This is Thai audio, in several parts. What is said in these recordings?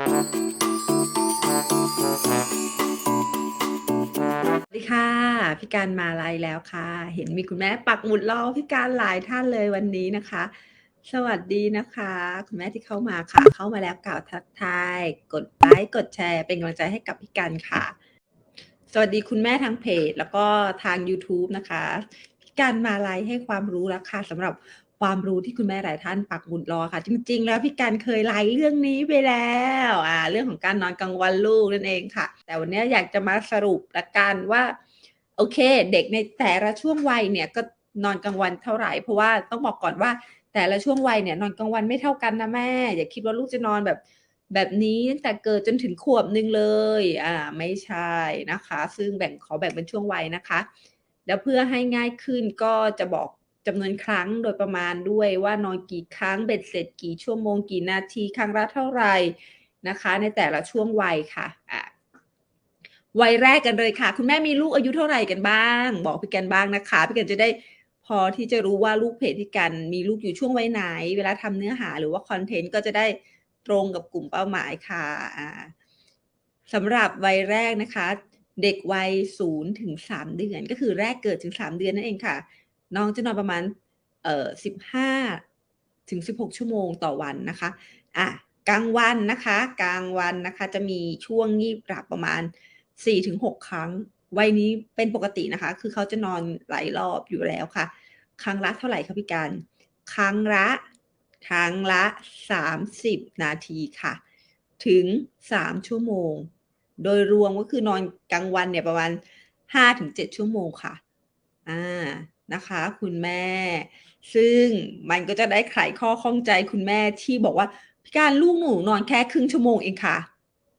สวัสดีค่ะ พี่การมาไลฟ์แล้วค่ะ เห็นมีคุณแม่ปักหมุดรอพี่การหลายท่านเลยวันนี้นะคะ สวัสดีนะคะ คุณแม่ที่เข้ามาค่ะ เข้ามาแล้วกล่าวทักทาย กดไลค์กดแชร์เป็นกำลังใจให้กับพี่การค่ะ สวัสดีคุณแม่ทางเพจ แล้วก็ทาง YouTube นะคะ พี่การมาไลฟ์ให้ความรู้แล้วค่ะสำหรับ ความรู้ที่คุณแม่หลายท่านปักหมุดรอค่ะ จริง ๆ แล้วพี่การเคยไลฟ์เรื่องนี้ไปแล้วอ่าเรื่องของการนอนกลางวันลูกนั่นเองค่ะ แต่วันนี้อยากจะมาสรุปละกันว่า โอเค เด็กในแต่ละช่วงวัยเนี่ยก็นอนกลางวันเท่าไหร่ เพราะว่าต้องบอกก่อนว่า แต่ละช่วงวัยเนี่ยนอนกลางวันไม่เท่ากันนะแม่ อย่าคิดว่าลูกจะนอนแบบแบบนี้ตั้งแต่เกิดจนถึงขวบหนึ่งเลย อ่า ไม่ใช่นะคะ ซึ่งแบ่งขอแบ่งเป็นช่วงวัยนะคะ แล้วเพื่อให้ง่ายขึ้นก็จะบอก จำนวนครั้งโดยประมาณด้วยว่านอนกี่ครั้งเบ็ดเสร็จกี่ชั่วโมงกี่นาทีครั้งละเท่าไหร่นะคะ ในแต่ละช่วงวัยค่ะอะวัยแรกกันเลยค่ะ คุณแม่มีลูกอายุเท่าไหร่กันบ้าง บอกพี่กันบ้างนะคะพี่กันจะได้พอที่จะรู้ว่าลูกเพจพี่กันมีลูกอยู่ช่วงวัยไหน เวลาทำเนื้อหาหรือว่าคอนเทนต์ก็จะได้ตรงกับกลุ่มเป้าหมายค่ะอ่าสำหรับวัยแรกนะคะ เด็กวัยศูนย์ถึงสามเดือน ก็คือแรกเกิดถึงสามเดือนนั่นเองค่ะ น้องจะนอนประมาณเอ่อสิบห้าถึงสิบหกชั่วโมงต่อวันนะคะอะกลางวันนะคะกลางวันนะคะจะมีช่วงงีบหลับประมาณสี่ถึงหกครั้ง วัยนี้เป็นปกตินะคะ คือเขาจะนอนหลายรอบอยู่แล้วค่ะ ครั้งละเท่าไหร่คะพี่การ ครั้งละครั้งละสามสิบนาทีค่ะ ถึงสามชั่วโมง โดยรวมก็คือนอนกลางวันเนี่ยประมาณห้าถึงเจ็ดชั่วโมงค่ะ อ่า นะคะ คุณแม่ ซึ่งมันก็จะได้ไขข้อข้องใจคุณแม่ที่บอกว่าพี่การลูกหนูนอนแค่ครึ่งชั่วโมงเองค่ะ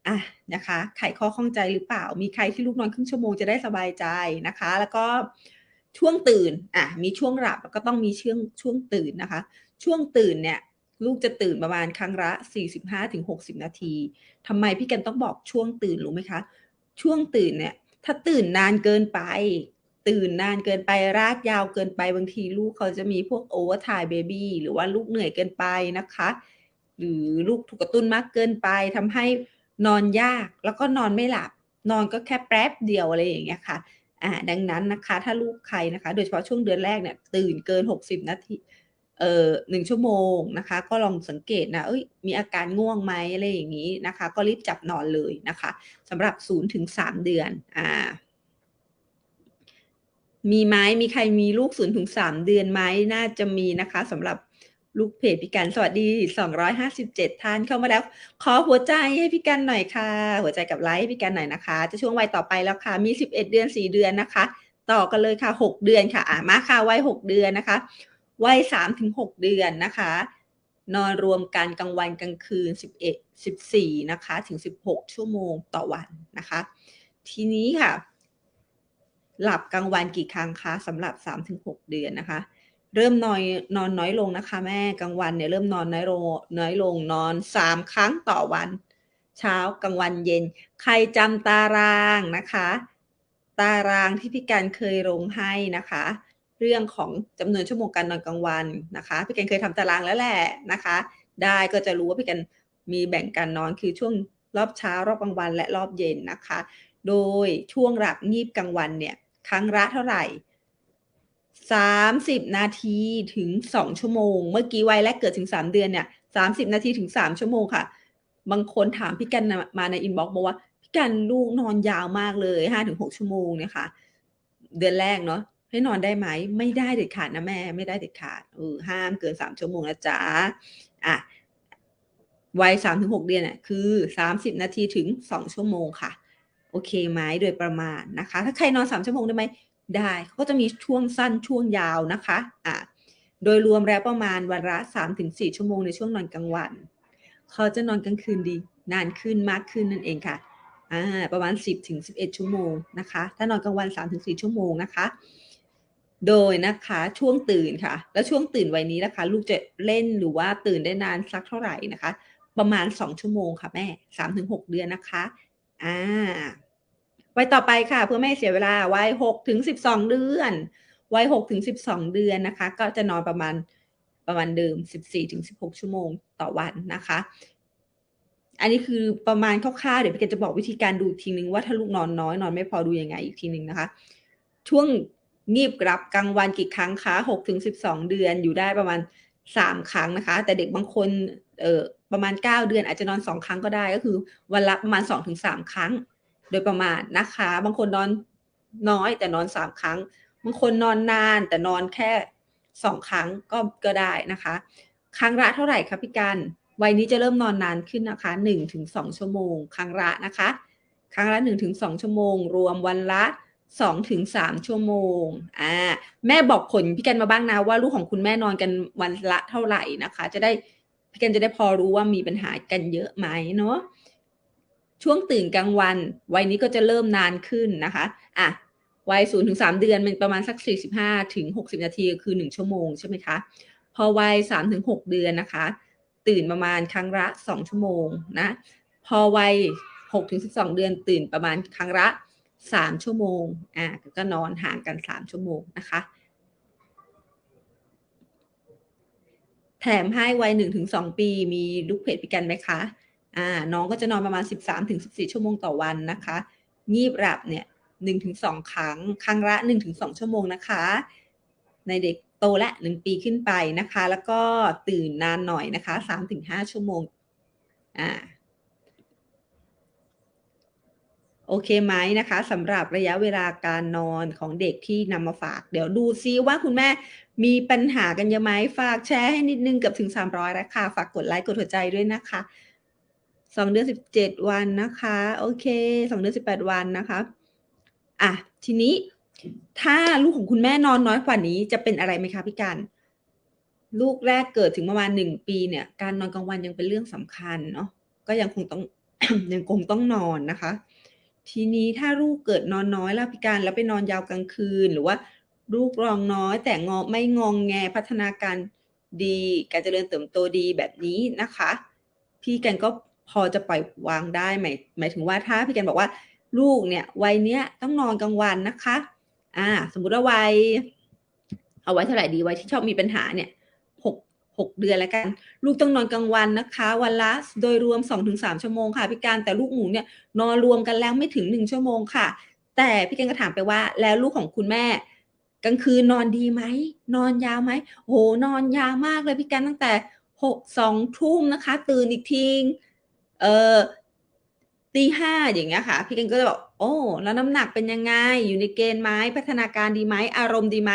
อะนะคะไขข้อข้องใจหรือเปล่า มีใครที่ลูกนอนครึ่งชั่วโมงจะได้สบายใจนะคะ แล้วก็ช่วงตื่นอะมีช่วงหลับแล้วก็ต้องมีช่วงช่วงตื่นนะคะ ช่วงตื่นเนี่ยลูกจะตื่นประมาณครั้งละ 45ถึง60 นาที ทำไมพี่กันต้องบอกช่วงตื่นรู้ไหมคะ ช่วงตื่นเนี่ย ถ้าตื่นนานเกินไป ตื่นนานเกินไปรากยาวเกินไปบางทีลูกเขาจะมีพวกโอเวอร์ไทม์เบบี้หรือว่าลูกเหนื่อยเกินไปนะคะ หรือลูกถูกกระตุ้นมากเกินไปทำให้นอนยากแล้วก็นอนไม่หลับ นอนก็แค่แป๊บเดียวอะไรอย่างเงี้ยค่ะอ่าดังนั้นนะคะถ้าลูกใครนะคะ โดยเฉพาะช่วงเดือนแรกเนี่ยตื่นเกิน 60 นาทีเอ่อหนึ่งชั่วโมงนะคะ ก็ลองสังเกตนะเอ้ยมีอาการง่วงไหมอะไรอย่างนี้นะคะ ก็รีบจับนอนเลยนะคะสำหรับ0ถึง3เดือนอ่า มีไหมมีใครมีลูก0ถึง3เดือนไหมน่าจะมีนะคะสำหรับลูกเพจพี่กันสวัสดี 257 ท่านเข้ามาแล้ว ขอหัวใจให้พี่กันหน่อยค่ะ หัวใจกับไลค์พี่กันหน่อยนะคะ จะช่วงวัยต่อไปแล้วค่ะ มี 11 เดือน 4 เดือนนะคะ ต่อกันเลยค่ะ 6 เดือนค่ะอะมาค่ะวัย6เดือนนะคะวัย3ถึง6เดือนนะคะ นอนรวมกันกลางวันกลางคืน 11 14 นะคะ ถึง 16 ชั่วโมงต่อวันนะคะ ทีนี้ค่ะ หลับกลางวันกี่ครั้งคะสำหรับ 3-6 เดือนนะคะ เริ่มนอยนอนน้อยลงนะคะ แม่กลางวันเนี่ยเริ่มนอนน้อยลงน้อยลงนอน3ครั้งต่อวัน เช้ากลางวันเย็น ใครจำตารางนะคะ ตารางที่พี่การเคยลงให้นะคะ เรื่องของจำนวนชั่วโมงการนอนกลางวันนะคะพี่กันเคยทำตารางแล้วแหละนะคะ ได้ก็จะรู้ว่าพี่กันมีแบ่งการนอนคือช่วงรอบเช้ารอบกลางวันและรอบเย็นนะคะ โดยช่วงหลับงีบกลางวันเนี่ย ครั้งละเท่าไหร่30นาทีถึง2ชั่วโมง เมื่อกี้วัยแรกเกิดถึง3เดือนเนี่ย30นาทีถึง3ชั่วโมงค่ะ บางคนถามพี่กันมาในอินบ็อกซ์บอกว่าพี่กันลูกนอนยาวมากเลย5-6ชั่วโมงเนี่ยค่ะ เดือนแรกเนาะให้นอนได้ไหม ไม่ได้เด็ดขาดนะแม่ ไม่ได้เด็ดขาดเออห้ามเกิน3ชั่วโมงนะจ๊ะอะวัย3-6เดือนน่ะคือ30นาทีถึง2ชั่วโมงค่ะ โอเคไหมโดยประมาณนะคะ ถ้าใครนอน 3 ชั่วโมงได้ไหมได้เขาก็จะมีช่วงสั้นช่วงยาวนะคะอะโดยรวมแล้วประมาณวันละ 3-4 ชั่วโมงในช่วงนอนกลางวันเขาจะนอนกลางคืนดี นานขึ้นมากขึ้นนั่นเองค่ะอ่าประมาณ 10ถึง11 ชั่วโมงนะคะ ถ้านอนกลางวัน 3-4 ชั่วโมงนะคะ โดยนะคะช่วงตื่นค่ะ แล้วช่วงตื่นวัยนี้นะคะ ลูกจะเล่นหรือว่าตื่นได้นานสักเท่าไหร่นะคะ ประมาณ 2 ชั่วโมงค่ะแม่ 3-6 เดือนนะคะ อ่าวัยต่อไปค่ะ เพื่อไม่เสียเวลาวัย6ถึง12เดือนวัย6ถึง12เดือนนะคะ ก็จะนอนประมาณประมาณเดิม14ถึง16ชั่วโมงต่อวันนะคะ อันนี้คือประมาณคร่าวๆเดี๋ยวพี่แกจะบอกวิธีการดูอีกทีนึงว่าถ้าลูกนอนน้อยนอนไม่พอดูยังไงอีกทีนึงนะคะ ช่วงงีบกรับกลางวันกี่ครั้งคะหกถึงสิบสองเดือนอยู่ได้ประมาณสามครั้งนะคะ แต่เด็กบางคน เออประมาณเก้าเดือนอาจจะนอนสองครั้งก็ได้ก็คือ วันละประมาณสองถึงสามครั้ง โดยประมาณนะคะ บางคนนอนน้อยแต่นอนสามครั้ง บางคนนอนนานแต่นอนแค่สองครั้งก็ก็ได้นะคะ ครั้งละเท่าไหร่คะพี่กันวัยนี้จะเริ่มนอนนานขึ้นนะคะหนึ่งถึงสองชั่วโมง ครั้งละนะคะ ครั้งละหนึ่งถึงสองชั่วโมง รวมวันละสองถึงสามชั่วโมง อ่า แม่บอกผลพี่กันมาบ้างนะว่าลูกของคุณแม่นอนกันวันละเท่าไหร่นะคะ จะได้ พี่กันจะได้พอรู้ว่ามีปัญหากันเยอะไหมเนาะช่วงตื่นกลางวันวัยนี้ก็จะเริ่มนานขึ้นนะคะอะวัยศูนย์ถึงสามเดือนมันประมาณสักสี่สิบห้าถึงหกสิบนาทีคือหนึ่งชั่วโมงใช่ไหมคะ พอวัยสามถึงหกเดือนนะคะ ตื่นประมาณครั้งละสองชั่วโมงนะ พอวัยหกถึงสิบสองเดือนตื่นประมาณครั้งละสามชั่วโมงอ่าก็นอนห่างกันสามชั่วโมงนะคะ แถมให้วัยหนึ่งถึงสองปีมีลูกเพจพิกันไหมคะอ่าน้องก็จะนอนประมาณสิบสามถึงสิบสี่ชั่วโมงต่อวันนะคะ งีบหลับเนี่ยหนึ่งถึงสองครั้ง ครั้งละหนึ่งถึงสองชั่วโมงนะคะ ในเด็กโตและหนึ่งปีขึ้นไปนะคะ แล้วก็ตื่นนานหน่อยนะคะสามถึงห้าชั่วโมงอ่า โอเคไหมนะคะสำหรับระยะเวลาการนอนของเด็กที่นำมาฝาก เดี๋ยวดูซิว่าคุณแม่มีปัญหากันยอะไหมฝากแชร์ให้นิดนึงเกับถึง 300แล้วค่ะ ฝากกดไลค์กดหัวใจด้วยนะคะสองเดือนสิบเจ็ดวันนะคะ โอเคสองเดือนสิบแปดวันนะคะอะทีนี้ถ้าลูกของคุณแม่นอนน้อยกว่านี้จะเป็นอะไรไหมคะพี่การลูกแรกเกิดถึงประมาณหนึ่งปีเนี่ย การนอนกลางวันยังเป็นเรื่องสำคัญเนาะก็ยังคงต้องยังคงต้องนอนนะคะ ทีนี้ถ้าลูกเกิดนอนน้อยแล้วพิการแล้วไปนอนยาวกลางคืน หรือว่าลูกรองน้อยแต่งอไม่งองแงพัฒนาการดี การเจริญเติบโตดีแบบนี้นะคะ พี่กันก็พอจะปล่อยวางได้หมายหมายถึงว่าถ้าพี่กันบอกว่าลูกเนี่ยวัยเนี้ยต้องนอนกลางวันนะคะ อ่า สมมุติว่าวัยเอาไว้เท่าไหร่ดีวัยที่ชอบมีปัญหาเนี่ย หกหกเดือนแล้วกัน ลูกต้องนอนกลางวันนะคะ วันละโดยรวมสองถึงสามชั่วโมงค่ะพี่การแต่ลูกหมูเนี่ยนอนรวมกันแล้วไม่ถึงหนึ่งชั่วโมงค่ะ แต่พี่กันก็ถามไปว่า แล้วลูกของคุณแม่กลางคืนนอนดีไหม นอนยาวไหมโหนอนยาวมากเลยพี่กันตั้งแต่หกสองทุ่มนะคะ ตื่นอีกทีเออตีห้าอย่างเงี้ยค่ะ พี่กันก็จะบอกโอ้แล้วน้ำหนักเป็นยังไง อยู่ในเกณฑ์ไหมพัฒนาการดีไหมอารมณ์ดีไหม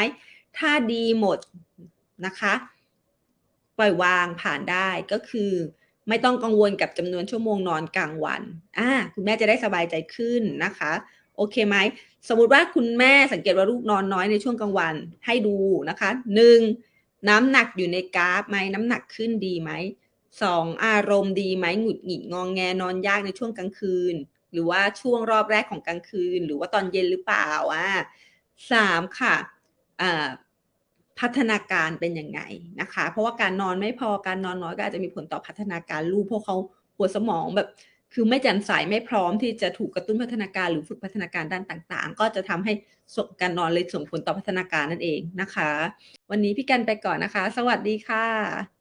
ถ้าดีหมดนะคะ ปล่อยวางผ่านได้ก็คือ ไม่ต้องกังวลกับจำนวนชั่วโมงนอนกลางวันอ่าคุณแม่จะได้สบายใจขึ้นนะคะ โอเคไหมสมมติว่าคุณแม่สังเกตว่าลูกนอนน้อยในช่วงกลางวันให้ดูนะคะหนึ่งน้ำหนักอยู่ในกราฟไหมน้ำหนักขึ้นดีไหมสองอารมณ์ดีไหมหงุดหงิดงองแงนอนยากในช่วงกลางคืน หรือว่าช่วงรอบแรกของกลางคืน หรือว่าตอนเย็นหรือเปล่าอ่าสามค่ะอ่า พัฒนาการเป็นยังไงนะคะ เพราะว่าการนอนไม่พอการนอนน้อยก็อาจจะมีผลต่อพัฒนาการลูกเพราะเขาหัวสมองแบบ คือไม่แจ่มใสไม่พร้อมที่จะถูกกระตุ้นพัฒนาการหรือฝึกพัฒนาการด้านต่างๆ ก็จะทำให้ส่งการนอนเลยส่งผลต่อพัฒนาการนั่นเองนะคะ วันนี้พี่กันไปก่อนนะคะ สวัสดีค่ะ